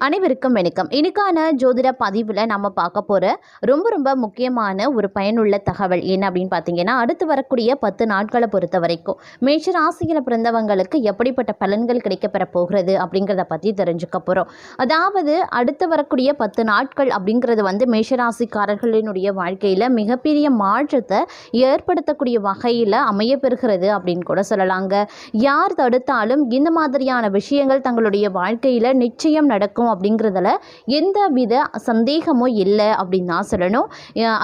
அனைவருக்கும் வணக்கம். இன்னைக்கான ஜோதிட பதிவில் நம்ம பார்க்க போகிற ரொம்ப ரொம்ப முக்கியமான ஒரு பயனுள்ள தகவல் என்ன அப்படின்னு பார்த்தீங்கன்னா அடுத்து வரக்கூடிய பத்து நாட்களை பொறுத்த வரைக்கும் மேஷ ராசியில் பிறந்தவங்களுக்கு எப்படிப்பட்ட பலன்கள் கிடைக்கப்பெற போகிறது அப்படிங்கிறத பற்றி தெரிஞ்சுக்க போகிறோம் அதாவது அடுத்து வரக்கூடிய பத்து நாட்கள் அப்படிங்கிறது வந்து மேஷராசிக்காரர்களினுடைய வாழ்க்கையில் மிகப்பெரிய மாற்றத்தை ஏற்படுத்தக்கூடிய வகையில் அமையப்பெறுகிறது அப்படின்னு கூட சொல்லலாங்க. யார் தடுத்தாலும் இந்த மாதிரியான விஷயங்கள் தங்களுடைய வாழ்க்கையில் நிச்சயம் நடக்கும் அப்படிங்கிறதுல எந்த வித சந்தேகமும் இல்லை அப்படின்னு தான் சொல்லணும்.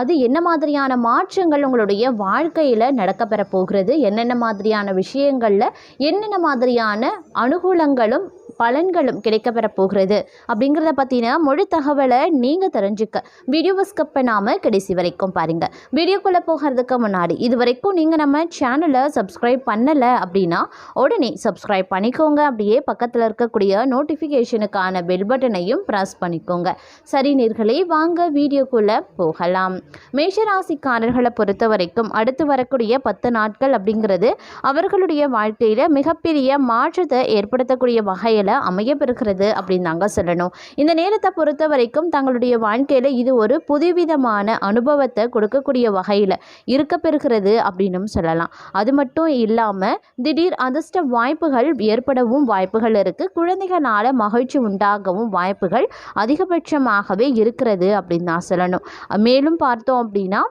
அது என்ன மாதிரியான மாற்றங்கள் உங்களுடைய வாழ்க்கையில் நடக்கப்பெற போகிறது? என்னென்ன மாதிரியான விஷயங்களில் என்னென்ன மாதிரியான அனுகூலங்களும் பலன்களும் கிடைக்கப்பெற போகிறது. அப்படிங்கிறத பற்றின முழு தகவலை நீங்கள் தெரிஞ்சுக்க. வீடியோவை ஸ்கப் பண்ணாமல் கடைசி வரைக்கும் பாருங்கள் வீடியோக்குள்ளே போகிறதுக்கு முன்னாடி இது வரைக்கும் நீங்கள் நம்ம சேனலை சப்ஸ்கிரைப் பண்ணலை அப்படின்னா உடனே சப்ஸ்கிரைப் பண்ணிக்கோங்க. அப்படியே பக்கத்தில் இருக்கக்கூடிய நோட்டிஃபிகேஷனுக்கான பெல் பட்டனையும் ப்ரெஸ் பண்ணிக்கோங்க. சரி நேர்களே வாங்க வீடியோக்குள்ளே போகலாம். மேஷராசிக்காரர்களை பொறுத்த வரைக்கும் அடுத்து வரக்கூடிய பத்து நாட்கள் அப்படிங்கிறது அவர்களுடைய வாழ்க்கையில் மிகப்பெரிய மாற்றத்தை ஏற்படுத்தக்கூடிய வகையில் அமையப்பெறுகிறது அப்படின்னு தாங்க சொல்லணும். இந்த நேரத்தை பொறுத்த வரைக்கும் தங்களுடைய வாழ்க்கையில் இது ஒரு புதுவிதமான அனுபவத்தை கொடுக்கக்கூடிய வகையில் இருக்க பெறுகிறது அப்படின்னும் சொல்லலாம். அது மட்டும் இல்லாமல் திடீர் அதிர்ஷ்ட வாய்ப்புகள் ஏற்படவும் வாய்ப்புகள் இருக்குது குழந்தைகளால் மகிழ்ச்சி உண்டாகவும் வாய்ப்புகள் அதிகபட்சமாகவே இருக்கிறது அப்படின்னு தான் சொல்லணும். மேலும் பார்த்தோம் அப்படின்னா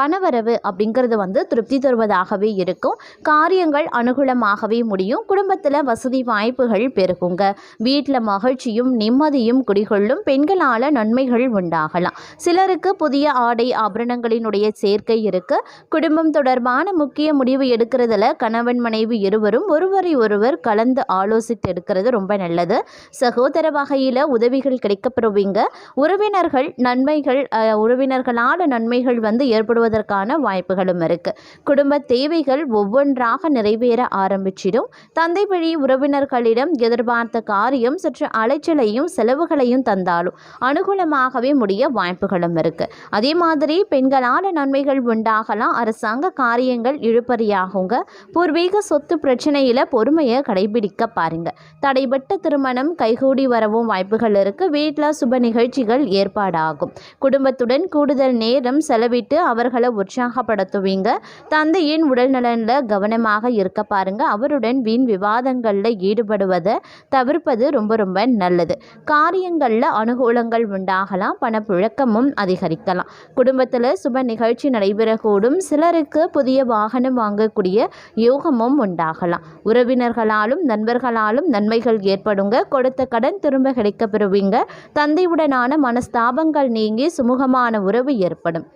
பணவரவு அப்படிங்கிறது வந்து திருப்தி தருவதாகவே இருக்கும். காரியங்கள் அனுகூலமாகவே முடியும். குடும்பத்தில் வசதி வாய்ப்புகள் பெருகுங்க. வீட்டில் மகிழ்ச்சியும் நிம்மதியும் குடிகொள்ளும் பெண்களால் நன்மைகள் உண்டாகலாம். சிலருக்கு புதிய ஆடை ஆபரணங்களினுடைய சேர்க்கை இருக்கு. குடும்பம் தொடர்பான முக்கிய முடிவு எடுக்கிறதுல கணவன் மனைவி இருவரும் ஒருவரை ஒருவர் கலந்து ஆலோசித்து எடுக்கிறது ரொம்ப நல்லது. சகோதர வகையில் உதவிகள் கிடைக்கப்பெறுவீங்க உறவினர்கள் நன்மைகள் உறவினர்களால் நன்மைகள் வந்து ஏற்படுவதற்கான வாய்ப்புகளும் இருக்கு. குடும்ப தேவைகள் ஒவ்வொன்றாக நிறைவேற ஆரம்பிச்சிடும். தந்தை வழி உறவினர்களிடம் எதிர்பார்த்த காரியம் சற்று அலைச்சலையும் செலவுகளையும் தந்தாலும் அனுகூலமாகவே முடிய வாய்ப்புகளும் இருக்கு. அதே மாதிரி பெண்களால் நன்மைகள் உண்டாகலாம். அரசாங்க காரியங்கள் இழுபறியாகுங்க. பூர்வீக சொத்து பிரச்சனையில பொறுமையை கடைபிடிக்க பாருங்க. தடைபட்ட திருமணம் கைகூடி வரவும் வாய்ப்புகள் இருக்கு. வீட்டில் சுப நிகழ்ச்சிகள் ஏற்பாடாகும். குடும்பத்துடன் கூடுதல் நேரம் செலவிட்டு அவர்கள் உற்சாகப்படுத்துவீங்க. தந்தையின் உடல்நலனில் கவனமாக இருக்க பாருங்க. அவருடன் வீண் விவாதங்களில் ஈடுபடுவதை தவிர்ப்பது ரொம்ப ரொம்ப நல்லது. காரியங்களில் அனுகூலங்கள் உண்டாகலாம். பணப்புழக்கமும் அதிகரிக்கலாம். குடும்பத்தில் சுப நிகழ்ச்சி நடைபெறக்கூடும். சிலருக்கு புதிய வாகனம் வாங்கக்கூடிய யோகமும் உண்டாகலாம். உறவினர்களாலும் நண்பர்களாலும் நன்மைகள் ஏற்படுங்க. கொடுத்த கடன் திரும்ப கிடைக்க பெறுவீங்க தந்தையுடனான மனஸ்தாபங்கள் நீங்கி சுமூகமான உறவு ஏற்படும்.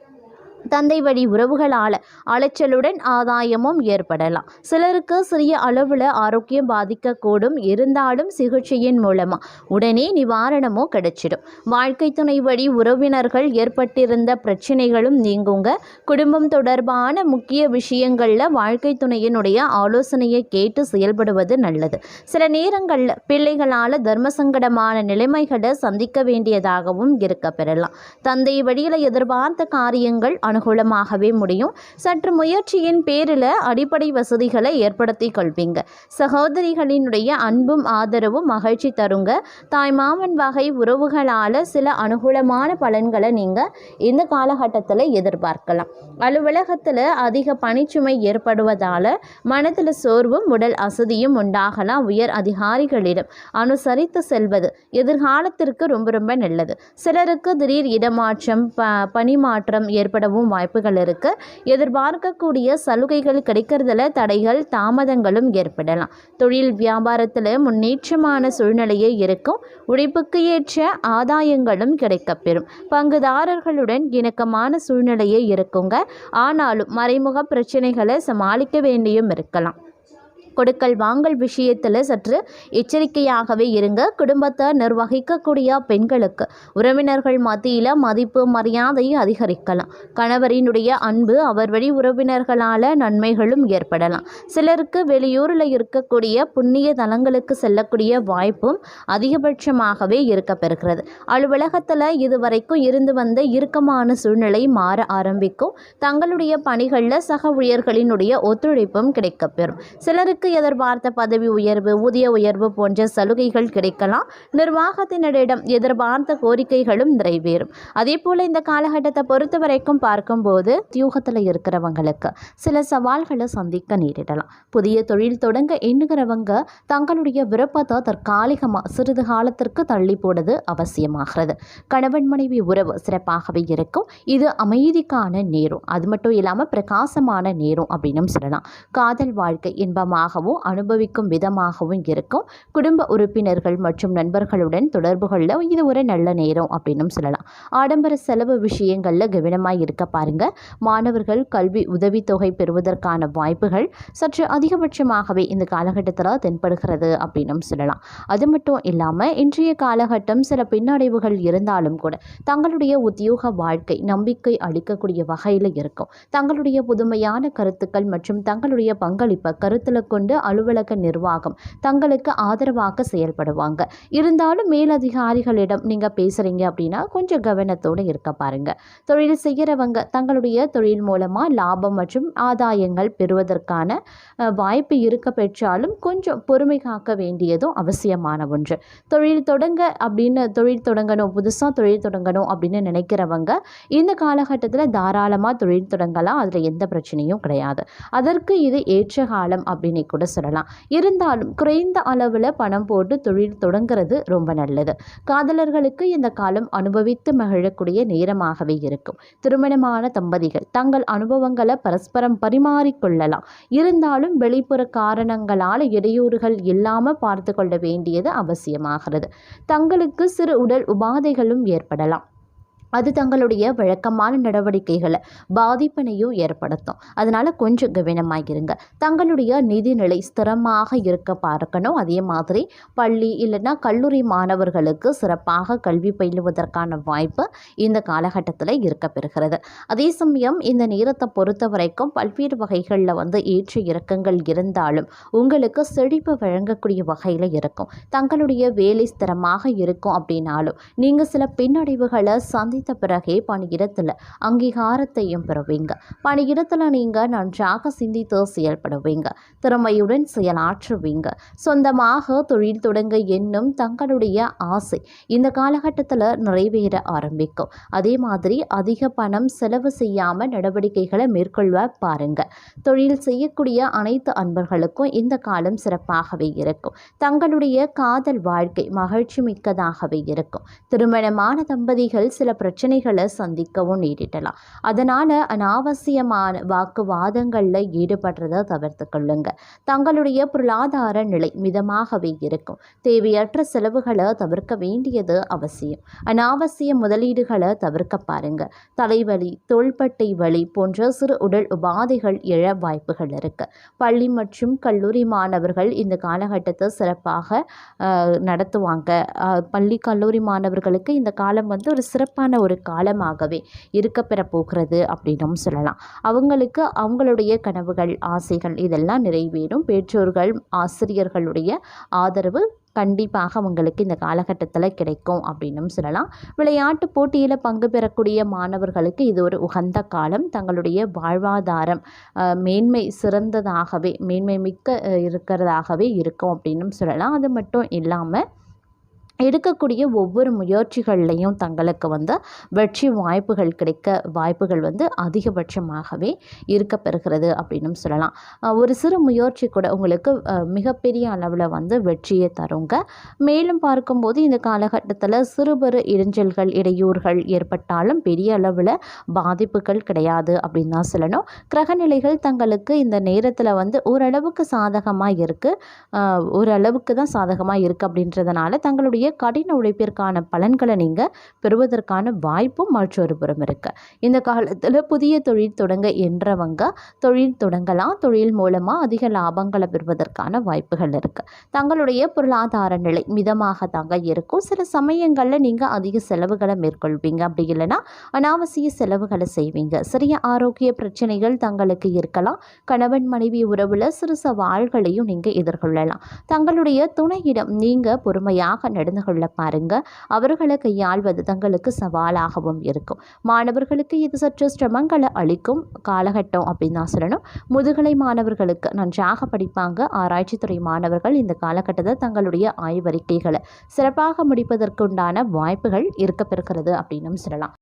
தந்தை வழி உறவுகளால் அலைச்சலுடன் ஆதாயமும் ஏற்படலாம். சிலருக்கு சிறிய அளவில் ஆரோக்கியம் பாதிக்கக்கூடும். இருந்தாலும் சிகிச்சையின் மூலமாக உடனே நிவாரணமும் கிடைச்சிடும். வாழ்க்கை துணை வழி உறவினர்கள் ஏற்பட்டிருந்த பிரச்சனைகளும் நீங்குங்க. குடும்பம் தொடர்பான முக்கிய விஷயங்களில் வாழ்க்கை துணையினுடைய ஆலோசனையை கேட்டு செயல்படுவது நல்லது. சில நேரங்களில் பிள்ளைகளால் தர்ம சங்கடமான நிலைமைகளை சந்திக்க வேண்டியதாகவும் இருக்க பெறலாம் தந்தை வழியில் எதிர்பார்த்த காரியங்கள் அனுகூலமாகவே முடியும். சற்று முயற்சியின் பேரில் அடிப்படை வசதிகளை ஏற்படுத்தி கொள்வீங்க. சகோதரிகளினுடைய அன்பும் ஆதரவும் மகிழ்ச்சி தருங்க. தாய் மாமன் வகை உறவுகளால் சில அனுகூலமான பலன்களை நீங்கள் இந்த காலகட்டத்தில் எதிர்பார்க்கலாம். அலுவலகத்தில் அதிக பணிச்சுமை ஏற்படுவதால் மனதில் சோர்வும் உடல் அசதியும் உண்டாகலாம் உயர் அதிகாரிகளிடம் அனுசரித்து செல்வது எதிர்காலத்திற்கு ரொம்ப ரொம்ப நல்லது. சிலருக்கு திடீர் இடமாற்றம் ப பணிமாற்றம் ஏற்படவும் வாய்ப்புகள் இருக்கு. எதிர்பார்க்கக்கூடிய சலுகைகள் கிடைக்கிறதுல தடைகள் தாமதங்களும் ஏற்படலாம். தொழில் வியாபாரத்தில் முன்னேற்றமான சூழ்நிலையே இருக்கும். உழைப்புக்கு ஏற்ற ஆதாயங்களும் கிடைக்கப்பெறும். பங்குதாரர்களுடன் இணக்கமான சூழ்நிலையே இருக்குங்க. ஆனாலும் மறைமுக பிரச்சனைகளை சமாளிக்க வேண்டியும் இருக்கலாம். கொடுக்கல் வாங்கல் விஷயத்தில் சற்று எச்சரிக்கையாகவே இருங்க. குடும்பத்தை நிர்வகிக்கக்கூடிய பெண்களுக்கு உறவினர்கள் மத்தியில் மதிப்பு மரியாதை அதிகரிக்கலாம். கணவரினுடைய அன்பு அவர் வழி உறவினர்களால் நன்மைகளும் ஏற்படலாம். சிலருக்கு வெளியூரில் இருக்கக்கூடிய புண்ணிய தலங்களுக்கு செல்லக்கூடிய வாய்ப்பும் அதிகபட்சமாகவே இருக்க பெறுகிறது அலுவலகத்தில் இதுவரைக்கும் இருந்து வந்த இறுக்கமான சூழ்நிலை மாற ஆரம்பிக்கும். தங்களுடைய பணிகளில் சக ஊழியர்களினுடைய ஒத்துழைப்பும் கிடைக்கப்பெறும். சிலருக்கு தங்களுக்கு எதிர்பார்த்த பதவி உயர்வு ஊதிய உயர்வு போன்ற சலுகைகள் கிடைக்கலாம். நிர்வாகத்தினரிடம் எதிர்பார்த்த கோரிக்கைகளும் நிறைவேறும். அதே போல் இந்த காலகட்டத்தை பொறுத்த வரைக்கும் பார்க்கும்போது தியூகத்தில் இருக்கிறவங்களுக்கு சில சவால்களை சந்திக்க நேரிடலாம். புதிய தொழில் தொடங்க எண்ணுகிறவங்க தங்களுடைய விருப்பத்தை தற்காலிகமாக சிறிது காலத்திற்கு தள்ளி போடுறது அவசியமாகிறது. கணவன் மனைவி உறவு சிறப்பாகவே இருக்கும். இது அமைதிக்கான நேரம். அது மட்டும் இல்லாமல் பிரகாசமான நேரம் அப்படின்னு சொல்லலாம். காதல் வாழ்க்கை இன்பமாக விதமாகவும் அனுபவிக்கும் விதமாகவும் இருக்கும். குடும்ப உறுப்பினர்கள் மற்றும் நண்பர்களுடன் தொடர்புகளில் இது ஒரு நல்ல நேரம் அப்படின்னும் சொல்லலாம். ஆடம்பர செலவு விஷயங்களில் கவனமாக இருக்க பாருங்க. மாணவர்கள் கல்வி உதவித்தொகை பெறுவதற்கான வாய்ப்புகள் சற்று அதிகபட்சமாகவே இந்த காலகட்டத்தில் தென்படுகிறது அப்படின்னும் சொல்லலாம். அது மட்டும் இல்லாமல் இன்றைய காலகட்டம் சில பின்னடைவுகள் இருந்தாலும் கூட தங்களுடைய உத்தியோக வாழ்க்கை நம்பிக்கை அளிக்கக்கூடிய வகையில் இருக்கும். தங்களுடைய புதுமையான கருத்துக்கள் மற்றும் தங்களுடைய பங்களிப்பை கருத்தில் கொண்டு அலுவலக நிர்வாகம் தங்களுக்கு ஆதரவாக செயல்படுவாங்க. இருந்தாலும் மேலதிகாரிகளிடம் நீங்கள் பேசுகிறீங்க அப்படின்னா கொஞ்சம் கவனத்தோடு இருக்க பாருங்கள் தொழில் செய்கிறவங்க தங்களுடைய தொழில் மூலமாக லாபம் மற்றும் ஆதாயங்கள் பெறுவதற்கான வாய்ப்பு இருக்க பெற்றாலும் கொஞ்சம் பொறுமை காக்க வேண்டியதும் அவசியமான ஒன்று. தொழில் தொடங்க அப்படின்னு தொழில் தொடங்கணும். புதுசாக தொழில் தொடங்கணும் அப்படின்னு நினைக்கிறவங்க இந்த காலகட்டத்தில் தாராளமாக தொழில் தொடங்கலாம். அதில் எந்த பிரச்சனையும் கிடையாது. அதற்கு இது ஏற்ற காலம் அப்படின்னு கூட சொல்லலாம். இருந்தாலும் குறைந்த அளவில் பணம் போட்டு தொழில் தொடங்குறது ரொம்ப நல்லது. காதலர்களுக்கு இந்த காலம் அனுபவித்து மகிழக்கூடிய நேரமாகவே இருக்கும். திருமணமான தம்பதிகள் தங்கள் அனுபவங்களை பரஸ்பரம் பரிமாறிக்கொள்ளலாம் இருந்தாலும் வெளிப்புற காரணங்களால் இடையூறுகள் இல்லாமல் பார்த்து கொள்ள வேண்டியது அவசியமாகிறது. தங்களுக்கு சிறு உடல் உபாதைகளும் ஏற்படலாம். அது தங்களுடைய வழக்கமான நடவடிக்கைகளை பாதிப்பினையும் ஏற்படுத்தும். அதனால் கொஞ்சம் கவனமாக இருங்க தங்களுடைய நிதிநிலை ஸ்திரமாக இருக்க பார்க்கணும். அதே மாதிரி பள்ளி இல்லைன்னா கல்லூரி மாணவர்களுக்கு சிறப்பாக கல்வி பயிலுவதற்கான வாய்ப்பு இந்த காலகட்டத்தில் இருக்க பெறுகிறது. அதே சமயம் இந்த நேரத்தை பொறுத்த வரைக்கும் பல்வேறு வகைகளில் வந்து ஏற்ற இறக்கங்கள் இருந்தாலும் உங்களுக்கு செழிப்பு வழங்கக்கூடிய வகையில் இருக்கும். தங்களுடைய வேலை ஸ்திரமாக இருக்கும் அப்படின்னாலும் நீங்கள் சில பின்னடைவுகளை சாதித்த பிறகே பணியிடத்தில் அங்கீகாரத்தையும் பெறுவீங்க. பணியிடத்தில் நீங்கள் நன்றாக சிந்தித்து செயல்படுவீங்க. திறமையுடன் செயலாற்றுவீங்க. சொந்தமாக தொழில் தொடங்க என்னும் தங்களுடைய ஆசை இந்த காலகட்டத்தில் நிறைவேற ஆரம்பிக்கும். அதே மாதிரி அதிக பணம் செலவு செய்யாமல் நடவடிக்கைகளை மேற்கொள்ள பாருங்க. தொழில் செய்யக்கூடிய அனைத்து அன்பர்களுக்கும் இந்த காலம் சிறப்பாகவே இருக்கும். தங்களுடைய காதல் வாழ்க்கை மகிழ்ச்சி மிக்கதாகவே இருக்கும். திருமணமான தம்பதிகள் சில பிரச்சனைகளை சந்திக்கவும் நேரிடலாம். அதனால் அனாவசியமான வாக்குவாதங்களில் ஈடுபடுறதை தவிர்த்து கொள்ளுங்க. தங்களுடைய பொருளாதார நிலை மிதமாகவே இருக்கும். தேவையற்ற செலவுகளை தவிர்க்க வேண்டியது அவசியம். அனாவசிய முதலீடுகளை தவிர்க்க பாருங்க. தலைவலி தோள்பட்டை வலி போன்ற சிறு உடல் உபாதைகள் எழ வாய்ப்புகள் இருக்கு. பள்ளி மற்றும் கல்லூரி மாணவர்கள் இந்த காலகட்டத்தை சிறப்பாக நடத்துவாங்க. பள்ளி கல்லூரி மாணவர்களுக்கு இந்த காலம் வந்து ஒரு சிறப்பான ஒரு காலமாகவே இருக்கப்பெற போகிறது அப்படின்னும் சொல்லலாம். அவங்களுக்கு அவங்களுடைய கனவுகள் ஆசைகள் இதெல்லாம் நிறைவேறும். பெற்றோர்கள் ஆசிரியர்களுடைய ஆதரவு கண்டிப்பாக அவங்களுக்கு இந்த காலகட்டத்தில் கிடைக்கும் அப்படின்னும் சொல்லலாம். விளையாட்டு போட்டியில் பங்கு பெறக்கூடிய மாணவர்களுக்கு இது ஒரு உகந்த காலம். தங்களுடைய வாழ்வாதாரம் மேன்மை சிறந்ததாகவே மேன்மை மிக்க இருக்கிறதாகவே இருக்கும் அப்படின்னும் சொல்லலாம். அது மட்டும் இல்லாமல் எடுக்கக்கூடிய ஒவ்வொரு முயற்சிகள்லையும் தங்களுக்கு வந்து வெற்றி வாய்ப்புகள் கிடைக்க வாய்ப்புகள் வந்து அதிகபட்சமாகவே இருக்கப்பெறுகிறது அப்படின்னு அப்படின்னும் சொல்லலாம். ஒரு சிறு முயற்சி கூட உங்களுக்கு மிகப்பெரிய அளவில் வந்து வெற்றியை தருங்க. மேலும் பார்க்கும்போது இந்த காலகட்டத்தில் சிறுபெரு இடைஞ்சல்கள் இடையூறுகள் ஏற்பட்டாலும் பெரிய அளவில் பாதிப்புகள் கிடையாது அப்படின்னு தான் சொல்லணும். கிரகநிலைகள் தங்களுக்கு இந்த நேரத்தில் வந்து ஓரளவுக்கு சாதகமாக இருக்குது ஓரளவுக்கு தான் சாதகமாக இருக்குது அப்படின்றதுனால தங்களுடைய கடின உழைப்பிற்கான பலன்களை நீங்கள் பெறுவதற்கான வாய்ப்பும் மற்றொரு புறம் இருக்குது இந்த காலத்தில் புதிய தொழில் தொடங்க என்றவங்க தொழில் தொடங்கலாம். தொழில் மூலமாக அதிக லாபங்களை பெறுவதற்கான வாய்ப்புகள் இருக்குது தங்களுடைய பொருளாதார நிலை மிதமாக தாங்க இருக்கும். சில சமயங்களில் நீங்கள் அதிக செலவுகளை மேற்கொள்வீங்க. அப்படி இல்லைன்னா அனாவசிய செலவுகளை செய்வீங்க. சிறிய ஆரோக்கிய பிரச்சனைகள் தங்களுக்கு இருக்கலாம். கணவன் மனைவி உறவில் சிறு சவால்களையும் நீங்கள் எதிர்கொள்ளலாம். தங்களுடைய துணையிடம் நீங்கள் பொறுமையாக நடந்து கலந்து கொள்ள பாருங்கள் அவர்களை கையாள்வது தங்களுக்கு சவாலாகவும் இருக்கும். மாணவர்களுக்கு இது சற்று சிரமங்களை அளிக்கும் காலகட்டம் அப்படின்னு தான் சொல்லணும். முதுகலை மாணவர்களுக்கு நன்றாக படிப்பாங்க. ஆராய்ச்சித்துறை மாணவர்கள் இந்த காலகட்டத்தை தங்களுடைய ஆய்வறிக்கைகளை சிறப்பாக முடிப்பதற்குண்டான வாய்ப்புகள் இருக்கப்பெறுகிறது அப்படின்னும் சொல்லலாம்.